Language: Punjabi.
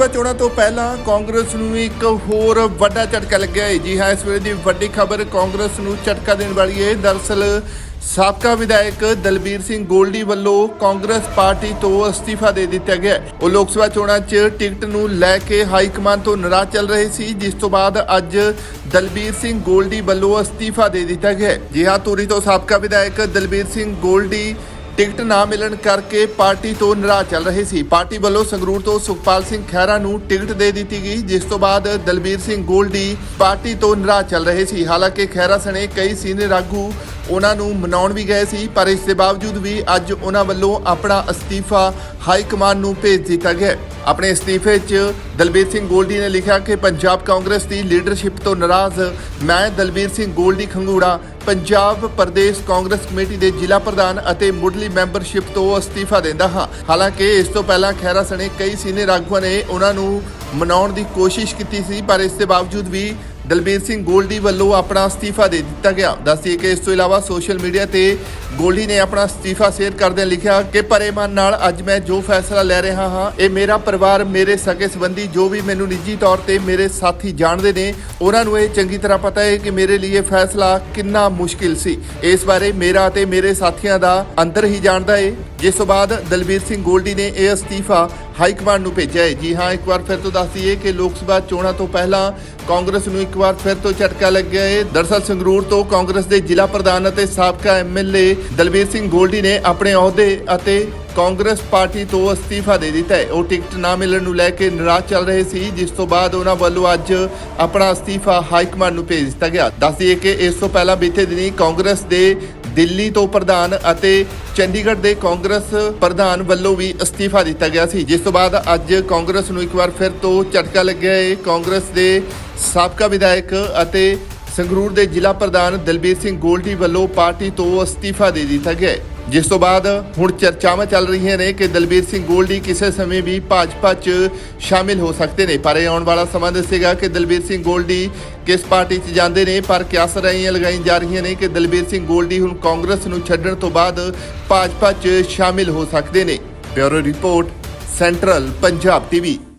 ਸਭਾ ਚੋਣਾਂ ਤੋਂ ਪਹਿਲਾਂ ਕਾਂਗਰਸ ਨੂੰ ਇੱਕ ਹੋਰ ਵੱਡਾ ਝਟਕਾ ਲੱਗਿਆ ਹੈ। ਜੀ ਹਾਂ, ਇਸ ਵੇਲੇ ਦੀ ਵੱਡੀ ਖਬਰ ਕਾਂਗਰਸ ਨੂੰ ਝਟਕਾ ਦੇਣ ਵਾਲੀ ਹੈ। ਦਰਅਸਲ, ਸਾਬਕਾ ਵਿਧਾਇਕ ਦਲਬੀਰ ਸਿੰਘ ਗੋਲਡੀ ਵੱਲੋਂ ਕਾਂਗਰਸ ਪਾਰਟੀ ਤੋਂ ਅਸਤੀਫਾ ਦੇ ਦਿੱਤਾ ਗਿਆ ਉਹ ਲੋਕ ਸਭਾ ਚੋਣਾਂ 'ਚ ਟਿਕਟ ਨੂੰ ਲੈ ਕੇ ਹਾਈ ਕਮਾਂਡ ਤੋਂ ਨਾਰਾਜ਼ ਚੱਲ ਰਹੇ ਸੀ, ਜਿਸ ਤੋਂ ਬਾਅਦ ਅੱਜ ਦਲਬੀਰ ਸਿੰਘ ਗੋਲਡੀ ਵੱਲੋਂ ਅਸਤੀਫਾ ਦੇ ਦਿੱਤਾ ਗਿਆ ਜੀ ਹਾਂ, ਧੂਰੀ ਤੋਂ ਸਾਬਕਾ ਵਿਧਾਇਕ ਦਲਬੀਰ ਸਿੰਘ ਗੋਲਡੀ ਟਿਕਟ ਨਾ ਮਿਲਣ ਕਰਕੇ ਪਾਰਟੀ ਤੋਂ ਨਾਰਾਜ਼ ਚੱਲ ਰਹੇ ਸੀ। ਪਾਰਟੀ ਵੱਲੋਂ ਸੰਗਰੂਰ ਤੋਂ ਸੁਖਪਾਲ ਸਿੰਘ ਖਹਿਰਾ ਨੂੰ ਟਿਕਟ ਦੇ ਦਿੱਤੀ ਗਈ, ਜਿਸ ਤੋਂ ਬਾਅਦ ਦਲਬੀਰ ਸਿੰਘ ਗੋਲਡੀ ਪਾਰਟੀ ਤੋਂ ਨਾਰਾਜ਼ ਚੱਲ ਰਹੇ ਸੀ। ਹਾਲਾਂਕਿ ਖਹਿਰਾ ਸਣੇ ਕਈ ਸੀਨੀਅਰ ਆਗੂ ਉਹਨਾਂ ਨੂੰ ਮਨਾਉਣ ਵੀ ਗਏ ਸੀ, ਪਰ ਇਸ ਦੇ ਬਾਵਜੂਦ ਵੀ ਅੱਜ ਉਹਨਾਂ ਵੱਲੋਂ ਆਪਣਾ ਅਸਤੀਫਾ ਹਾਈ ਕਮਾਂਡ ਨੂੰ ਭੇਜ ਦਿੱਤਾ ਗਿਆ ਆਪਣੇ ਅਸਤੀਫੇ 'ਚ ਦਲਬੀਰ ਸਿੰਘ ਗੋਲਡੀ ਨੇ ਲਿਖਿਆ ਕਿ ਪੰਜਾਬ ਕਾਂਗਰਸ ਦੀ ਲੀਡਰਸ਼ਿਪ ਤੋਂ ਨਾਰਾਜ਼ ਮੈਂ ਦਲਬੀਰ ਸਿੰਘ ਗੋਲਡੀ ਖੰਗੂੜਾ, ਪੰਜਾਬ ਪ੍ਰਦੇਸ਼ ਕਾਂਗਰਸ ਕਮੇਟੀ ਦੇ ਜ਼ਿਲ੍ਹਾ ਪ੍ਰਧਾਨ ਅਤੇ ਮੁੱਢਲੀ ਮੈਂਬਰਸ਼ਿਪ ਤੋਂ ਅਸਤੀਫਾ ਦਿੰਦਾ ਹਾਂ। ਹਾਲਾਂਕਿ ਇਸ ਤੋਂ ਪਹਿਲਾਂ ਖਹਿਰਾ ਸਣੇ ਕਈ ਸੀਨੀਅਰ ਆਗੂਆਂ ਨੇ ਉਹਨਾਂ ਨੂੰ ਮਨਾਉਣ ਦੀ ਕੋਸ਼ਿਸ਼ ਕੀਤੀ ਸੀ, ਪਰ ਇਸ ਦੇ ਬਾਵਜੂਦ ਵੀ ਦਲਬੀਰ ਸਿੰਘ ਗੋਲਡੀ ਵੱਲੋਂ ਆਪਣਾ ਅਸਤੀਫਾ ਦੇ ਦਿੱਤਾ ਗਿਆ। ਦੱਸਦੀ ਕਿ ਇਸ ਤੋਂ ਇਲਾਵਾ ਸੋਸ਼ਲ ਮੀਡੀਆ ਤੇ ਗੋਲਡੀ ਨੇ ਆਪਣਾ ਅਸਤੀਫਾ ਸ਼ੇਅਰ ਕਰਦਿਆਂ ਲਿਖਿਆ ਕਿ ਭਰੇ ਮਨ ਨਾਲ ਅੱਜ ਮੈਂ ਜੋ ਫੈਸਲਾ ਲੈ ਰਿਹਾ ਹਾਂ, ਇਹ ਮੇਰਾ ਪਰਿਵਾਰ, ਮੇਰੇ ਸਕੇ ਸੰਬੰਧੀ ਜੋ ਵੀ ਮੈਨੂੰ ਨਿੱਜੀ ਤੌਰ ਤੇ ਮੇਰੇ ਸਾਥੀ ਜਾਣਦੇ ਨੇ, ਉਹਨਾਂ ਨੂੰ ਇਹ ਚੰਗੀ ਤਰ੍ਹਾਂ ਪਤਾ ਹੈ ਕਿ ਮੇਰੇ ਲਈ ਇਹ ਫੈਸਲਾ ਕਿੰਨਾ ਮੁਸ਼ਕਿਲ ਸੀ। ਇਸ ਬਾਰੇ ਮੇਰਾ ਤੇ ਮੇਰੇ ਸਾਥੀਆਂ ਦਾ ਅੰਦਰ ਹੀ ਜਾਣਦਾ ਹੈ ਜਿਸ ਤੋਂ ਬਾਅਦ ਦਲਬੀਰ ਸਿੰਘ ਗੋਲਡੀ ਨੇ ਇਹ ਅਸਤੀਫਾ ਹਾਈ ਕਮਾਂਡ ਨੂੰ ਭੇਜਿਆ ਹੈ। ਜੀ ਹਾਂ, ਇੱਕ ਵਾਰ ਫਿਰ ਤੋਂ ਦੱਸ ਦਈਏ ਕਿ ਲੋਕ ਸਭਾ ਚੋਣਾਂ ਤੋਂ ਪਹਿਲਾਂ ਕਾਂਗਰਸ ਨੂੰ ਇੱਕ ਵਾਰ ਫਿਰ ਤੋਂ ਝਟਕਾ ਲੱਗਿਆ ਹੈ। ਦਰਸਲ ਸੰਗਰੂਰ ਤੋਂ ਕਾਂਗਰਸ ਦੇ ਜ਼ਿਲ੍ਹਾ ਪ੍ਰਧਾਨ ਅਤੇ ਸਾਬਕਾ ਐਮਐਲਏ ਦਲਬੀਰ ਸਿੰਘ ਗੋਲਡੀ ਨੇ ਆਪਣੇ ਅਹੁਦੇ ਅਤੇ ਕਾਂਗਰਸ ਪਾਰਟੀ ਤੋਂ ਅਸਤੀਫਾ ਦੇ ਦਿੱਤਾ ਹੈ। ਉਹ ਟਿਕਟ ਨਾ ਮਿਲਣ ਨੂੰ ਲੈ ਕੇ ਨਾਰਾਜ਼ ਚੱਲ ਰਹੇ ਸੀ, ਜਿਸ ਤੋਂ ਬਾਅਦ ਉਹਨਾਂ ਵੱਲੋਂ ਅੱਜ ਆਪਣਾ ਅਸਤੀਫਾ ਹਾਈ ਕਮਾਂਡ ਨੂੰ ਭੇਜ ਦਿੱਤਾ ਗਿਆ। ਦੱਸਦੀਏ ਕਿ ਇਸ ਤੋਂ ਪਹਿਲਾਂ ਬੀਤੇ ਦਿਨੀ ਕਾਂਗਰਸ ਦੇ ਦਿੱਲੀ ਤੋਂ ਪ੍ਰਧਾਨ ਅਤੇ ਚੰਡੀਗੜ੍ਹ ਦੇ ਕਾਂਗਰਸ ਪ੍ਰਧਾਨ ਵੱਲੋਂ ਵੀ ਅਸਤੀਫਾ ਦਿੱਤਾ ਗਿਆ ਸੀ। ਜਿਸ ਤੋਂ ਬਾਅਦ ਅੱਜ ਕਾਂਗਰਸ ਨੂੰ ਇੱਕ ਵਾਰ ਫਿਰ ਤੋਂ ਝਟਕਾ ਲੱਗਿਆ। ਹੈ ਕਾਂਗਰਸ ਦੇ ਸਾਬਕਾ ਵਿਧਾਇਕ ਅਤੇ ਸੰਗਰੂਰ ਦੇ ਜ਼ਿਲ੍ਹਾ ਪ੍ਰਧਾਨ ਦਲਬੀਰ ਸਿੰਘ ਗੋਲਟੀ ਵੱਲੋਂ ਪਾਰਟੀ ਤੋਂ ਅਸਤੀਫਾ ਦੇ ਦਿੱਤਾ ਗਿਆ ਹੈ। ਜਿਸ ਤੋਂ ਬਾਅਦ ਹੁਣ ਚਰਚਾਵਾਂ ਚੱਲ ਰਹੀਆਂ ਨੇ ਕਿ ਦਲਬੀਰ ਸਿੰਘ ਗੋਲਡੀ ਕਿਸੇ ਸਮੇਂ ਵੀ ਭਾਜਪਾ 'ਚ ਸ਼ਾਮਿਲ ਹੋ ਸਕਦੇ ਨੇ। ਪਰ ਇਹ ਆਉਣ ਵਾਲਾ ਸਮਾਂ ਦੱਸੇਗਾ ਕਿ ਦਲਬੀਰ ਸਿੰਘ ਗੋਲਡੀ ਕਿਸ ਪਾਰਟੀ 'ਚ ਜਾਂਦੇ ਨੇ, ਪਰ ਕਿਆਸ ਰਾਈਆਂ ਲਗਾਈਆਂ ਜਾ ਰਹੀਆਂ ਨੇ ਕਿ ਦਲਬੀਰ ਸਿੰਘ ਗੋਲਡੀ ਹੁਣ ਕਾਂਗਰਸ ਨੂੰ ਛੱਡਣ ਤੋਂ ਬਾਅਦ ਭਾਜਪਾ 'ਚ ਸ਼ਾਮਿਲ ਹੋ ਸਕਦੇ ਨੇ। Bureau report, central Punjab TV.